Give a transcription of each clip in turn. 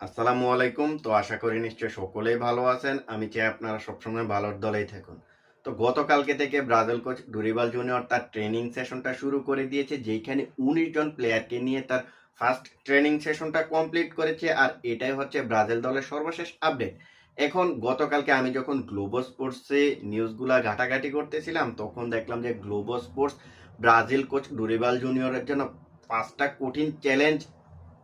আসসালামু আলাইকুম। তো আশা করি নিশ্চয় সকলেই ভালো আছেন। আমি চাই আপনারা সবসময় ভালোর দলেই থাকুন। তো গতকালকে থেকে ব্রাজিল কোচ ডুরিবাল জুনিয়র তার ট্রেনিং সেশনটা শুরু করে দিয়েছে যেখানে উনিশ জন প্লেয়ারকে নিয়ে তার ফার্স্ট ট্রেনিং সেশনটা কমপ্লিট করেছে। আর এটাই হচ্ছে ব্রাজিল দলের সর্বশেষ আপডেট এখন গতকালকে আমি যখন গ্লোবো স্পোর্টসে নিউজগুলা ঘাটাঘাটি করতেছিলাম, তখন দেখলাম যে Globo Sports Brazil coach Dorival জুনিয়রের জন্য পাঁচটা কঠিন চ্যালেঞ্জ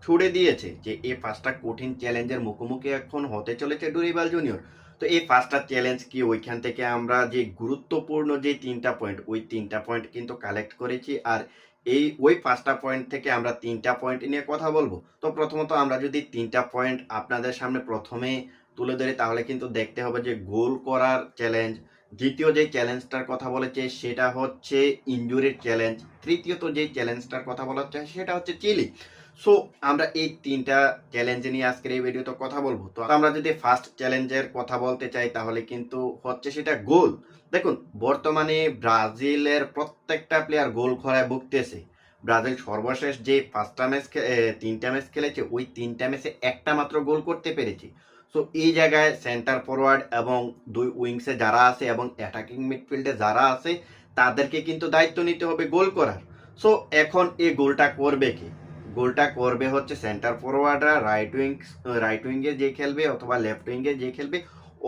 ছুড়ে দিয়েছে যে এই পাঁচটা কঠিন চ্যালেঞ্জের মুখোমুখি এখন হতে চলেছে ডুরিবাল জুনিয়র। তো এই পাঁচটা চ্যালেঞ্জ কি ওইখান থেকে আমরা যে গুরুত্বপূর্ণ যে তিনটা পয়েন্ট, ওই তিনটা পয়েন্ট কিন্তু কালেক্ট করেছি আর এই, ওই পাঁচটা পয়েন্ট থেকে আমরা তিনটা পয়েন্ট নিয়ে কথা বলব। তো প্রথমত আমরা যদি তিনটা পয়েন্ট আপনাদের সামনে প্রথমে তুলে ধরি, তাহলে কিন্তু দেখতে হবে যে গোল করার চ্যালেঞ্জ, দ্বিতীয় যে চ্যালেঞ্জটার কথা বলেছে সেটা হচ্ছে ইঞ্জুরির চ্যালেঞ্জ তৃতীয়ত যে চ্যালেঞ্জটার কথা বলা হচ্ছে সেটা হচ্ছে চিলি। সো আমরা এই তিনটা চ্যালেঞ্জ নিয়ে আজকের এই ভিডিওতে কথা বলব। তো আমরা যদি ফার্স্ট চ্যালেঞ্জের কথা বলতে চাই, তাহলে কিন্তু হচ্ছে সেটা গোল দেখুন, বর্তমানে ব্রাজিলের প্রত্যেকটা প্লেয়ার গোল খরায় ভুগতেছে। ব্রাজিল সর্বশেষ যে পাঁচটা ম্যাচ তিনটা ম্যাচ খেলেছে, ওই তিনটা ম্যাচে একটা মাত্র গোল করতে পেরেছে। সো এই জায়গায় সেন্টার ফরওয়ার্ড এবং দুই উইংসে যারা আছে এবং অ্যাটাকিং মিডফিল্ডে যারা আছে, তাদেরকে কিন্তু দায়িত্ব নিতে হবে গোল করার। সো এখন এই গোলটা করবে কে? গোলটা করবে হচ্ছে সেন্টার ফরওয়ার্ডরা রাইট উইং রাইট উইঙ্গে যে খেলবে অথবা লেফট উইঙ্গে যে খেলবে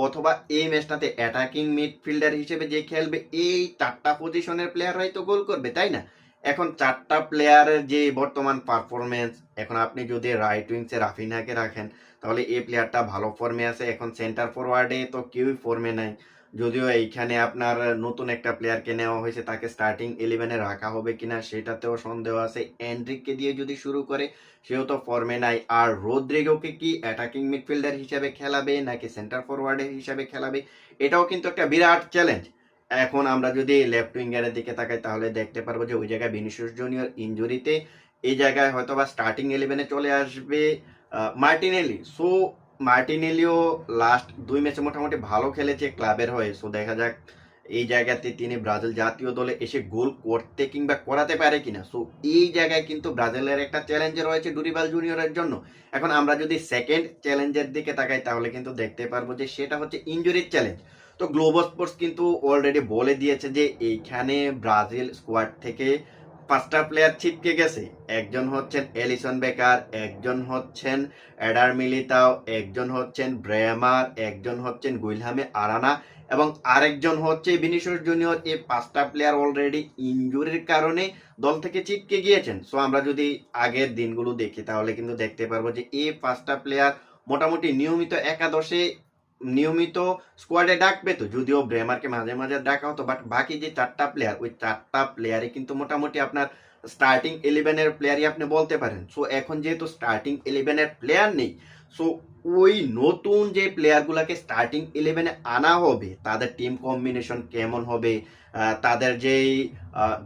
অথবা এই ম্যাচটাতে অ্যাটাকিং মিডফিল্ডার হিসেবে যে খেলবে, এই চারটা পজিশনের প্লেয়াররাই তো গোল করবে, তাই না? এখন চারটা প্লেয়ারের যে বর্তমান পারফরমেন্স এখন আপনি যদি রাইট উইংসে রাফিনাকে রাখেন, তাহলে এই প্লেয়ারটা ভালো ফর্মে আছে, এখন সেন্টার ফরওয়ার্ডে তো কেউই ফর্মে নাই। যদিও এইখানে আপনার নতুন একটা প্লেয়ারকে নেওয়া হয়েছে, তাকে স্টার্টিং ইলেভেনে রাখা হবে কিনা সেটাতেও সন্দেহ আছে। এন্ড্রিককে দিয়ে যদি শুরু করে, সেও তো ফর্মে নাই। আর রোদ্রিগোকে কি অ্যাটাকিং মিডফিল্ডার হিসাবে খেলাবে, নাকি সেন্টার ফরওয়ার্ডের হিসাবে খেলাবে? এটাও কিন্তু একটা বিরাট চ্যালেঞ্জ এখন আমরা যদি লেফট উইঙ্গারের দিকে তাকাই, তাহলে দেখতে পারব যে ওই জায়গায় ভিনিসিয়াস জুনিয়র ইঞ্জুরিতে এই জায়গায় হয়তো বা স্টার্টিং ইলেভেনে চলে আসবে মার্টিনেলি সো মার্টিনেলিও লাস্ট দুই ম্যাচে মোটামুটি ভালো খেলেছে ক্লাবের হয়ে। সো দেখা যাক এই জায়গাতে তিনি ব্রাজিল জাতীয় দলে এসে গোল করতে কিংবা করাতে পারে কিনা। সো এই জায়গায় কিন্তু ব্রাজিলের একটা চ্যালেঞ্জ রয়েছে ডুরিবাল জুনিয়রের জন্য। এখন আমরা যদি সেকেন্ড চ্যালেঞ্জের দিকে তাকাই, তাহলে কিন্তু দেখতে পারব যে সেটা হচ্ছে ইঞ্জুরির চ্যালেঞ্জ তো গ্লোবাল স্পোর্টস কিন্তু অলরেডি বলে দিয়েছে যে এইখানে ব্রাজিল স্কোয়াড থেকে পাঁচটা প্লেয়ার ছিটকে গেছে। একজন হচ্ছেন এলিসন বেকার, একজন হচ্ছেন অ্যাডার মিলিতাও, একজন হচ্ছেন ব্রেমার একজন হচ্ছেন গুইলহামে আরানা এবং আরেকজন হচ্ছে ভিনিসিয়াস জুনিয়র। এই পাঁচটা প্লেয়ার অলরেডি ইনজুরির কারণে দল থেকে ছিটকে গিয়েছেন। সো আমরা যদি আগের দিনগুলো দেখি, তাহলে কিন্তু দেখতে পারব যে এই পাঁচটা প্লেয়ার মোটামুটি নিয়মিত একাদশে নিয়মিত স্কোয়াডে ডাকবে তো, যদিও ব্রেমারকে মাঝে মাঝে ডাকা হতো বাট বাকি যে চারটা প্লেয়ার ওই চারটা প্লেয়ারে কিন্তু মোটামুটি আপনার স্টার্টিং ইলেভেনের প্লেয়ারই আপনি বলতে পারেন। সো এখন যেহেতু স্টার্টিং ইলেভেনের প্লেয়ার নেই সো ওই নতুন যে প্লেয়ারগুলোকে স্টার্টিং ইলেভেনে আনা হবে, তাদের টিম কম্বিনেশন কেমন হবে তাদের যেই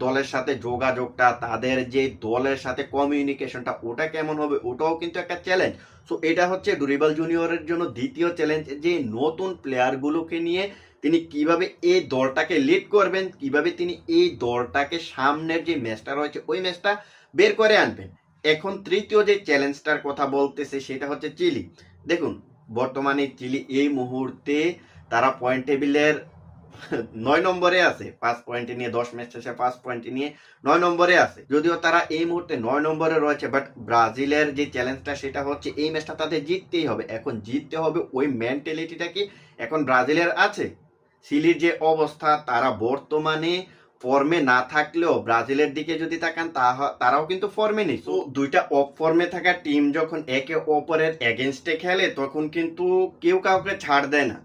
দলের সাথে যোগাযোগটা, তাদের যে দলের সাথে কমিউনিকেশনটা ওটা কেমন হবে, ওটাও কিন্তু একটা চ্যালেঞ্জ সো এটা হচ্ছে ডুরিবাল জুনিয়রের জন্য দ্বিতীয় চ্যালেঞ্জ যে নতুন প্লেয়ারগুলোকে নিয়ে তিনি কীভাবে এই দলটাকে লিড করবেন, কীভাবে তিনি এই দলটাকে সামনের যে ম্যাচটা রয়েছে, ওই ম্যাচটা বের করে আনবেন। এখন তৃতীয় যে চ্যালেঞ্জটার কথা বলতেছে সেটা হচ্ছে চিলি। দেখুন, বর্তমানে চিলি এই মুহূর্তে তারা পয়েন্ট টেবিলের নয় নম্বরে আছে। পাঁচ পয়েন্ট নিয়ে দশ ম্যাচ শেষে পাঁচ পয়েন্ট নিয়ে নয় নম্বরে আছে। যদিও তারা এই মুহূর্তে নয় নম্বরে রয়েছে বাট ব্রাজিলের যে চ্যালেঞ্জটা সেটা হচ্ছে এই ম্যাচটা তাদের জিততেই হবে। এখন জিততে হবে ওই মেন্টালিটিটা কি এখন ব্রাজিলের আছে? সিলির যে অবস্থা, তারা বর্তমানে ফর্মে না থাকলেও ব্রাজিলের দিকে যদি তাকান তারাও কিন্তু ফর্মে নেই। তো দুইটা অফ ফর্মে থাকা টিম যখন একে অপরের এগেনস্টে খেলে, তখন কিন্তু কেউ কাউকে ছাড় দেয় না।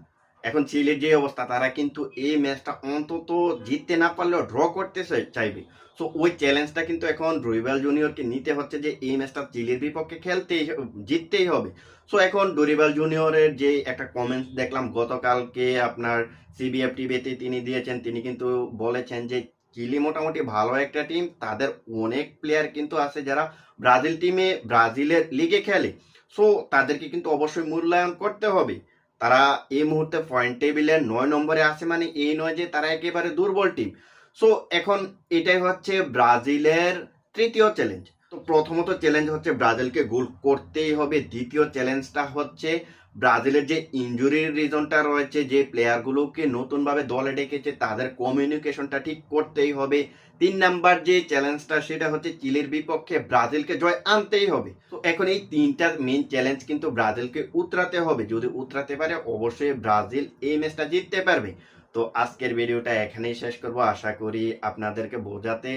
এখন চিলির যে অবস্থা, তারা কিন্তু এই ম্যাচটা অন্তত জিততে না পারলেও ড্র করতে চাইবে। সো ওই চ্যালেঞ্জটা কিন্তু এখন ডুরিবাল জুনিয়রকে নিতে হচ্ছে যে এই ম্যাচটা চিলির বিপক্ষে খেলতেই জিততেই হবে। সো এখন ডুরিবাল জুনিয়রের যে একটা কমেন্টস দেখলাম, গতকালকে আপনার সিবিএফ টিভিতে তিনি দিয়েছেন, তিনি কিন্তু বলেছেন যে চিলি মোটামুটি ভালো একটা টিম তাদের অনেক প্লেয়ার কিন্তু আছে যারা ব্রাজিল টিমে ব্রাজিলের লিগে খেলে। সো তাদেরকে কিন্তু অবশ্যই মূল্যায়ন করতে হবে। তারা এই মুহূর্তে পয়েন্ট টেবিলের নয় নম্বরে আছে মানে এই নয় যে তারা একেবারে দুর্বল টিম সো এখন এটাই হচ্ছে ব্রাজিলের তৃতীয় চ্যালেঞ্জ তো প্রথমত চ্যালেঞ্জ হচ্ছে ব্রাজিলকে গোল করতেই হবে। দ্বিতীয় চ্যালেঞ্জটা হচ্ছে ব্রাজিলের যে ইনজুরির রিজনটা রয়েছে, যে প্লেয়ারগুলোকে নতুনভাবে দলে ডেকেছে, তাদের কমিউনিকেশনটা ঠিক করতেই হবে। তিন নাম্বার যে চ্যালেঞ্জটা সেটা হচ্ছে চিলির বিপক্ষে ব্রাজিলকে জয় আনতেই হবে। তো এখন এই তিনটা মেন চ্যালেঞ্জ কিন্তু ব্রাজিলকে উতরাতে হবে। যদি উতরাতে পারে, অবশ্যই ব্রাজিল এই ম্যাচটা জিততে পারবে। তো আজকের ভিডিওটা এখানেই শেষ করব। আশা করি আপনাদেরকে বোঝাতে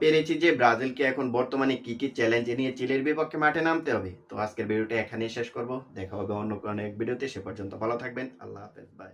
পেরেছি যে ব্রাজিলকে এখন বর্তমানে কি কি চ্যালেঞ্জ নিয়ে চিলের বিপক্ষে মাঠে নামতে হবে। তো আজকের ভিডিওটা এখানেই শেষ করব। দেখা হবে অন্য কোনো এক ভিডিওতে। সে পর্যন্ত ভালো থাকবেন। আল্লাহ হাফেজ। বাই